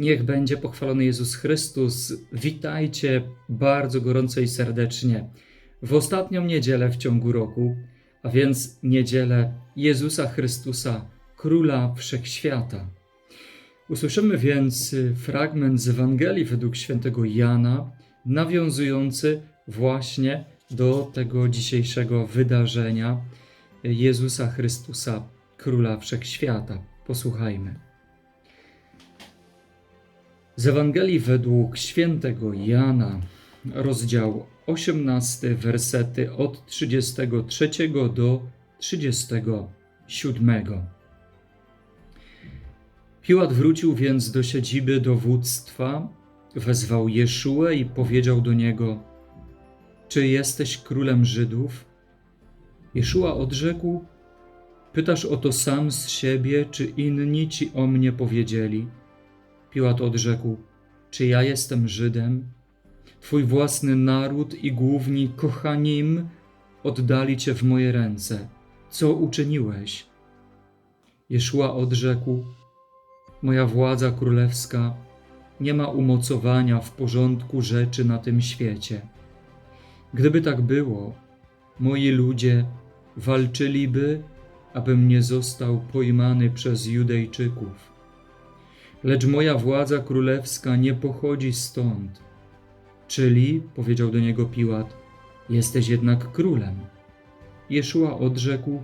Niech będzie pochwalony Jezus Chrystus. Witajcie bardzo gorąco i serdecznie w ostatnią niedzielę w ciągu roku, a więc niedzielę Jezusa Chrystusa, Króla Wszechświata. Usłyszymy więc fragment z Ewangelii według świętego Jana, nawiązujący właśnie do tego dzisiejszego wydarzenia Jezusa Chrystusa, Króla Wszechświata. Posłuchajmy. Z Ewangelii według świętego Jana, rozdział 18, wersety od 33 do 37. Piłat wrócił więc do siedziby dowództwa, wezwał Jeszuę i powiedział do niego: Czy jesteś królem Żydów? Jeszua odrzekł: Pytasz o to sam z siebie, czy inni ci o mnie powiedzieli? Piłat odrzekł: Czy ja jestem Żydem? Twój własny naród i główni kochanim oddali cię w moje ręce. Co uczyniłeś? Jeszua odrzekł: Moja władza królewska nie ma umocowania w porządku rzeczy na tym świecie. Gdyby tak było, moi ludzie walczyliby, abym nie został pojmany przez Judejczyków. Lecz moja władza królewska nie pochodzi stąd. Czyli, powiedział do niego Piłat, jesteś jednak królem. Jeszua odrzekł: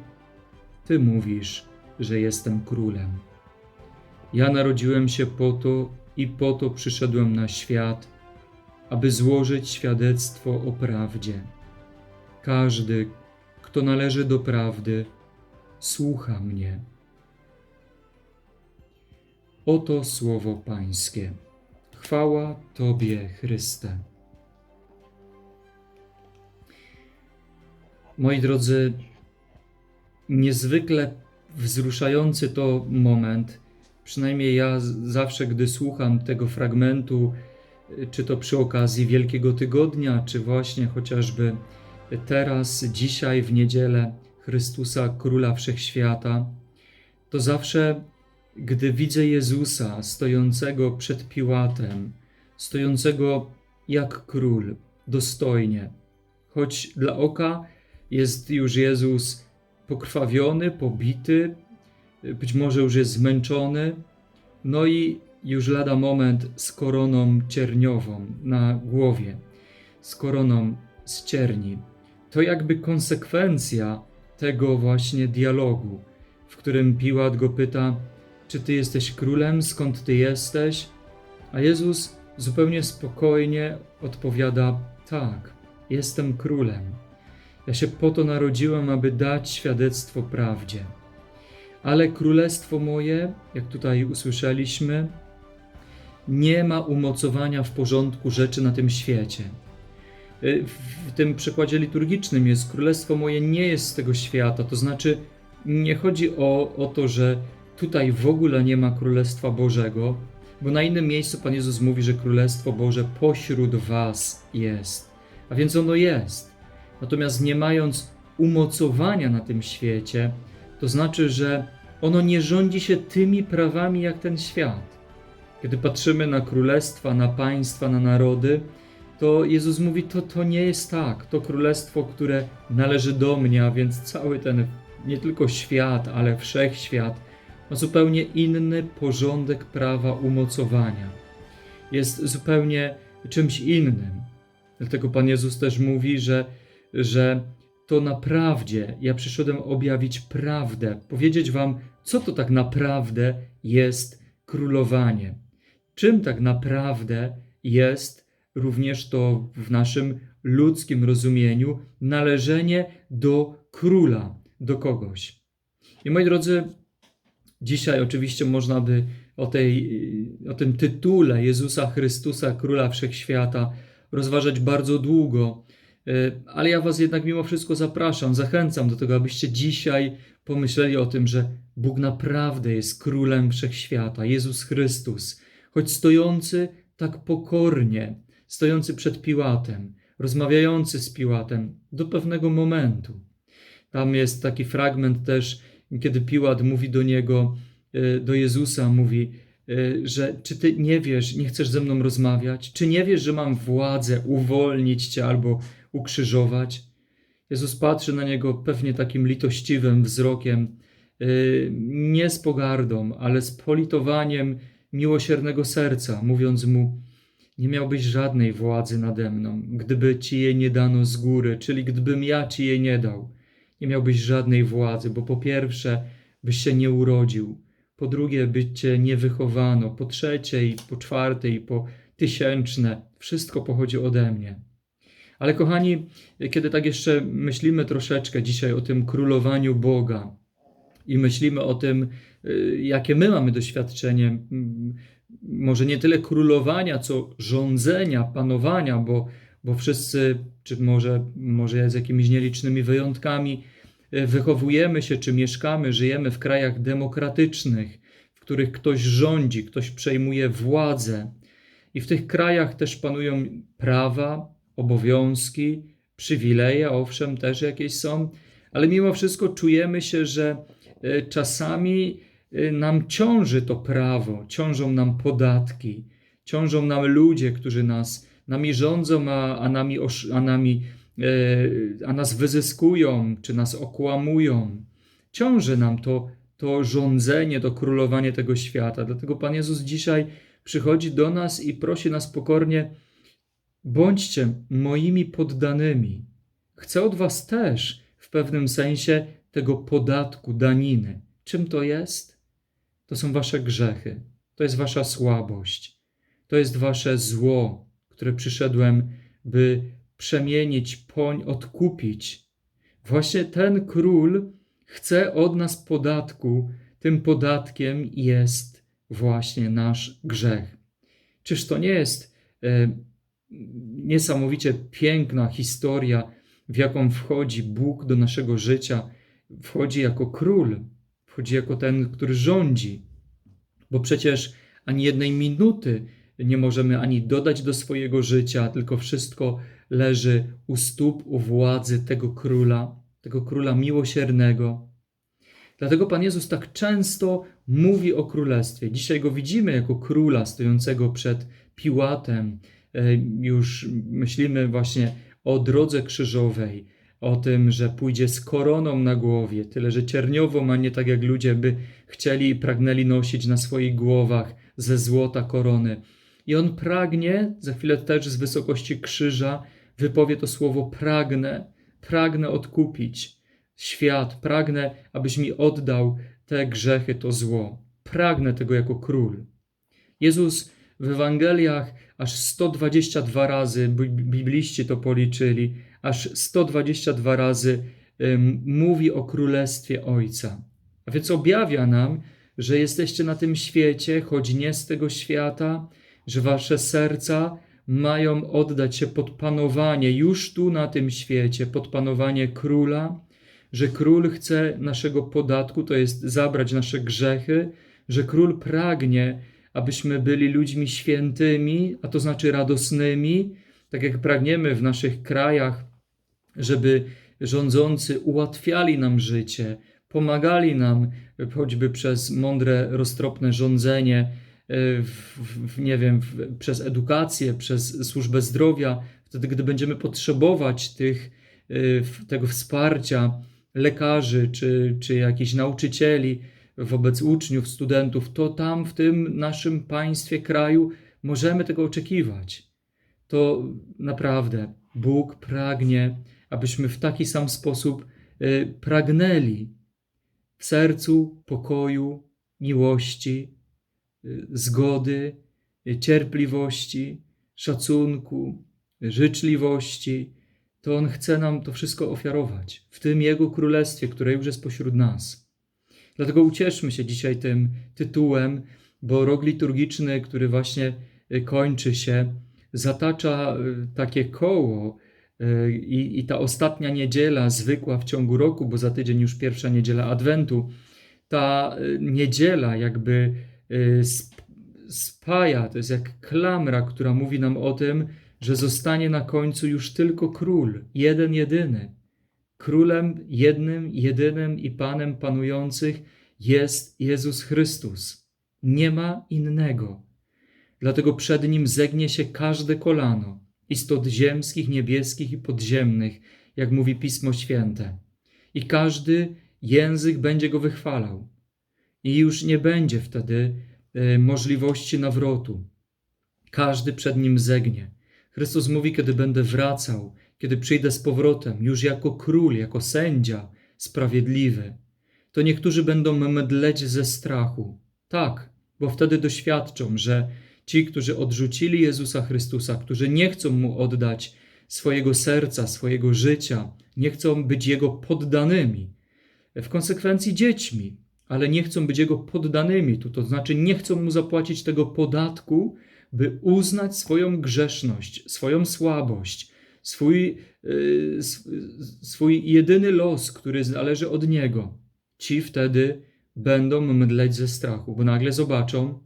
Ty mówisz, że jestem królem. Ja narodziłem się po to i po to przyszedłem na świat, aby złożyć świadectwo o prawdzie. Każdy, kto należy do prawdy, słucha mnie. Oto słowo Pańskie. Chwała Tobie, Chryste. Moi drodzy, niezwykle wzruszający to moment. Przynajmniej ja zawsze, gdy słucham tego fragmentu, czy to przy okazji Wielkiego Tygodnia, czy właśnie chociażby teraz, dzisiaj w niedzielę Chrystusa, Króla Wszechświata, to zawsze, gdy widzę Jezusa stojącego przed Piłatem, stojącego jak król, dostojnie, choć dla oka jest już Jezus pokrwawiony, pobity, być może już jest zmęczony, no i już lada moment z koroną cierniową na głowie, z koroną z cierni. To jakby konsekwencja tego właśnie dialogu, w którym Piłat go pyta: Czy ty jesteś królem? Skąd ty jesteś? A Jezus zupełnie spokojnie odpowiada: Tak, jestem królem. Ja się po to narodziłem, aby dać świadectwo prawdzie. Ale królestwo moje, jak tutaj usłyszeliśmy, nie ma umocowania w porządku rzeczy na tym świecie. Y, w tym przykładzie liturgicznym jest: Królestwo moje nie jest z tego świata. To znaczy, nie chodzi o, o to, że tutaj w ogóle nie ma Królestwa Bożego, bo na innym miejscu Pan Jezus mówi, że Królestwo Boże pośród Was jest. A więc ono jest. Natomiast nie mając umocowania na tym świecie, to znaczy, że ono nie rządzi się tymi prawami jak ten świat. Kiedy patrzymy na królestwa, na państwa, na narody, to Jezus mówi: to, to nie jest tak. To królestwo, które należy do mnie, a więc cały ten nie tylko świat, ale wszechświat ma zupełnie inny porządek prawa umocowania. Jest zupełnie czymś innym. Dlatego Pan Jezus też mówi, że że to naprawdę ja przyszedłem objawić prawdę, powiedzieć Wam, co to tak naprawdę jest królowanie. Czym tak naprawdę jest również to w naszym ludzkim rozumieniu należenie do króla, do kogoś. I moi drodzy, dzisiaj oczywiście można by o, tej, o tym tytule Jezusa Chrystusa, Króla Wszechświata, rozważać bardzo długo E, ale ja Was jednak mimo wszystko zapraszam, zachęcam do tego, abyście dzisiaj pomyśleli o tym, że Bóg naprawdę jest królem wszechświata, Jezus Chrystus, choć stojący tak pokornie, stojący przed Piłatem, rozmawiający z Piłatem do pewnego momentu. Tam jest taki fragment też, kiedy Piłat mówi do niego, e, do Jezusa, mówi: y, że czy ty nie wiesz, nie chcesz ze mną rozmawiać? Czy nie wiesz, że mam władzę uwolnić cię albo ukrzyżować? Jezus patrzy na niego pewnie takim litościwym wzrokiem, y, nie z pogardą, ale z politowaniem miłosiernego serca, mówiąc mu: Nie miałbyś żadnej władzy nade mną, gdyby ci jej nie dano z góry, czyli gdybym ja ci jej nie dał. Nie miałbyś żadnej władzy, bo po pierwsze, byś się nie urodził, po drugie, by cię nie wychowano, po trzecie i po czwarte i po tysięczne, wszystko pochodzi ode mnie. Ale kochani, kiedy tak jeszcze myślimy troszeczkę dzisiaj o tym królowaniu Boga i myślimy o tym, y, jakie my mamy doświadczenie, może nie tyle królowania, co rządzenia, panowania, bo, bo wszyscy, czy może, może z jakimiś nielicznymi wyjątkami, y, wychowujemy się, czy mieszkamy, żyjemy w krajach demokratycznych, w których ktoś rządzi, ktoś przejmuje władzę. I w tych krajach też panują prawa, obowiązki, przywileje, owszem, też jakieś są, ale mimo wszystko czujemy się, że e, czasami e, nam ciąży to prawo, ciążą nam podatki, ciążą nam ludzie, którzy nas nami rządzą, a, a, nami, a, nami, e, a nas wyzyskują, czy nas okłamują. Ciąży nam to, to rządzenie, to królowanie tego świata. Dlatego Pan Jezus dzisiaj przychodzi do nas i prosi nas pokornie, Bądźcie moimi poddanymi. Chcę od Was też w pewnym sensie tego podatku, daniny. Czym to jest? To są Wasze grzechy, to jest Wasza słabość, to jest Wasze zło, które przyszedłem, by przemienić, poń, odkupić. Właśnie ten król chce od nas podatku, tym podatkiem jest właśnie nasz grzech. Czyż to nie jest. E, niesamowicie piękna historia, w jaką wchodzi Bóg do naszego życia. Wchodzi jako król, wchodzi jako ten, który rządzi, bo przecież ani jednej minuty nie możemy ani dodać do swojego życia, tylko wszystko leży u stóp, u władzy tego króla, tego króla miłosiernego. Dlatego Pan Jezus tak często mówi o królestwie. Dzisiaj go widzimy jako króla stojącego przed Piłatem, E, już myślimy właśnie o drodze krzyżowej, o tym, że pójdzie z koroną na głowie, tyle że cierniową, a nie tak jak ludzie by chcieli i pragnęli nosić na swoich głowach ze złota korony. I on pragnie, za chwilę też z wysokości krzyża, wypowie to słowo pragnę, pragnę odkupić świat, pragnę, abyś mi oddał te grzechy, to zło. Pragnę tego jako król. Jezus w Ewangeliach aż 122 razy, bibliści to policzyli, aż 122 razy mówi o królestwie Ojca. A więc objawia nam, że jesteście na tym świecie, choć nie z tego świata, że wasze serca mają oddać się pod panowanie już tu na tym świecie, pod panowanie króla, że król chce naszego podatku, to jest zabrać nasze grzechy, że król pragnie, abyśmy byli ludźmi świętymi, a to znaczy radosnymi, tak jak pragniemy w naszych krajach, żeby rządzący ułatwiali nam życie, pomagali nam choćby przez mądre, roztropne rządzenie, w, w, nie wiem, w, przez edukację, przez służbę zdrowia, wtedy, gdy będziemy potrzebować tych, e, tego wsparcia lekarzy czy, czy jakichś nauczycieli, wobec uczniów, studentów, to tam w tym naszym państwie, kraju możemy tego oczekiwać. To naprawdę Bóg pragnie, abyśmy w taki sam sposób y, pragnęli w sercu pokoju, miłości, y, zgody, cierpliwości, szacunku, życzliwości. To On chce nam to wszystko ofiarować w tym Jego królestwie, które już jest pośród nas. Dlatego ucieszmy się dzisiaj tym tytułem, bo rok liturgiczny, który właśnie y, kończy się, zatacza y, takie koło. Y, I, I ta ostatnia niedziela, zwykła w ciągu roku, bo za tydzień już pierwsza niedziela Adwentu, ta niedziela jakby spaja, to jest jak klamra, która mówi nam o tym, że zostanie na końcu już tylko król, jeden, jedyny. Królem jednym, jedynym i Panem panujących jest Jezus Chrystus. Nie ma innego. Dlatego przed nim zegnie się każde kolano, istot ziemskich, niebieskich i podziemnych, jak mówi Pismo Święte. I każdy język będzie go wychwalał. I już nie będzie wtedy e, możliwości nawrotu. Każdy przed nim zegnie. Chrystus mówi, kiedy będę wracał, kiedy przyjdę z powrotem, już jako król, jako sędzia sprawiedliwy, to niektórzy będą mdleć ze strachu. Tak, bo wtedy doświadczą, że ci, którzy odrzucili Jezusa Chrystusa, którzy nie chcą mu oddać swojego serca, swojego życia, nie chcą być jego poddanymi, w konsekwencji dziećmi, ale nie chcą być jego poddanymi, tu to znaczy nie chcą mu zapłacić tego podatku, by uznać swoją grzeszność, swoją słabość, swój, yy, swój jedyny los, który zależy od niego. Ci wtedy będą mdleć ze strachu, bo nagle zobaczą,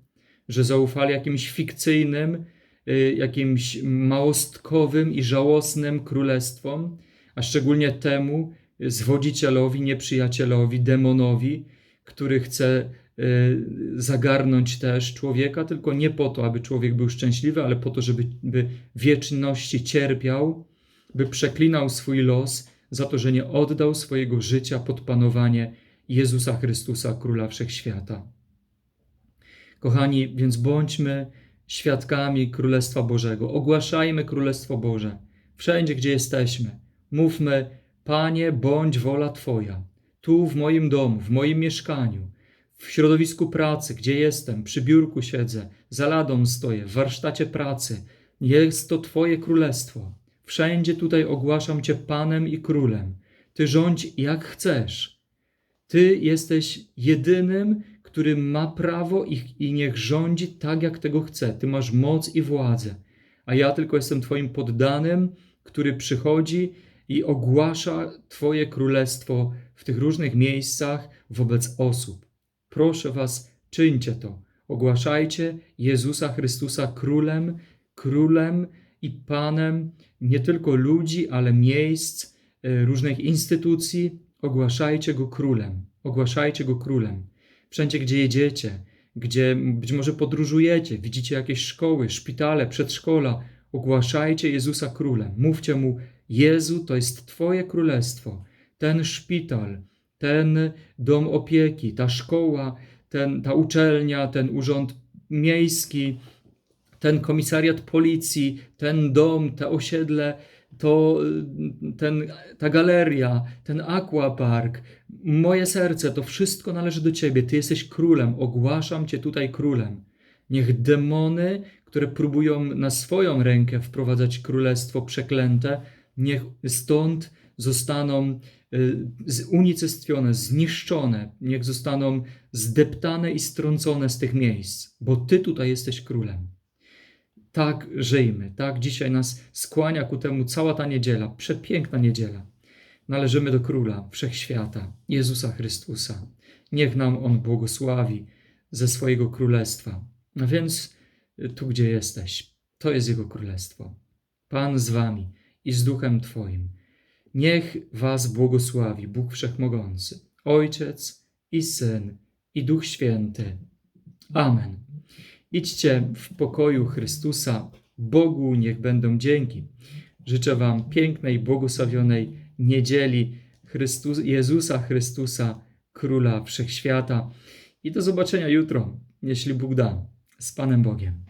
że zaufali jakimś fikcyjnym, yy, jakimś małostkowym i żałosnym królestwom, a szczególnie temu zwodzicielowi, nieprzyjacielowi, demonowi, który chce y, zagarnąć też człowieka, tylko nie po to, aby człowiek był szczęśliwy, ale po to, żeby by wieczności cierpiał, by przeklinał swój los za to, że nie oddał swojego życia pod panowanie Jezusa Chrystusa, Króla Wszechświata. Kochani, więc bądźmy świadkami Królestwa Bożego. Ogłaszajmy Królestwo Boże wszędzie, gdzie jesteśmy. Mówmy, Panie, bądź wola Twoja tu w moim domu, w moim mieszkaniu, w środowisku pracy, gdzie jestem, przy biurku siedzę, za ladą stoję, w warsztacie pracy. Jest to Twoje królestwo. Wszędzie tutaj ogłaszam Cię Panem i Królem. Ty rządź jak chcesz. Ty jesteś jedynym, który ma prawo i, i niech rządzi tak, jak tego chce. Ty masz moc i władzę, a ja tylko jestem Twoim poddanym, który przychodzi i ogłasza Twoje królestwo w tych różnych miejscach wobec osób. Proszę Was, czyńcie to. Ogłaszajcie Jezusa Chrystusa królem, królem i panem nie tylko ludzi, ale miejsc, e, różnych instytucji. Ogłaszajcie go królem. Ogłaszajcie go królem. Wszędzie, gdzie jedziecie, gdzie być może podróżujecie, widzicie jakieś szkoły, szpitale, przedszkola, ogłaszajcie Jezusa królem. Mówcie mu: Jezu, to jest Twoje królestwo ten szpital, ten dom opieki, ta szkoła, ten, ta uczelnia, ten urząd miejski, ten komisariat policji, ten dom, to osiedle, to ten, ta galeria, ten aquapark, moje serce, to wszystko należy do Ciebie. Ty jesteś królem, ogłaszam Cię tutaj królem. Niech demony, które próbują na swoją rękę wprowadzać królestwo przeklęte, niech stąd zostaną y, unicestwione, zniszczone, niech zostaną zdeptane i strącone z tych miejsc, bo Ty tutaj jesteś królem. Tak żyjmy, tak dzisiaj nas skłania ku temu cała ta niedziela, przepiękna niedziela. Należymy do Króla Wszechświata, Jezusa Chrystusa. Niech nam On błogosławi ze swojego królestwa. A więc y, tu, gdzie jesteś, to jest Jego królestwo. Pan z Wami i z Duchem Twoim Niech Was błogosławi Bóg Wszechmogący, Ojciec i Syn i Duch Święty. Amen. Idźcie w pokoju Chrystusa. Bogu niech będą dzięki. Życzę Wam pięknej, błogosławionej niedzieli Chrystus, Jezusa Chrystusa, Króla Wszechświata. I do zobaczenia jutro, jeśli Bóg da, z Panem Bogiem.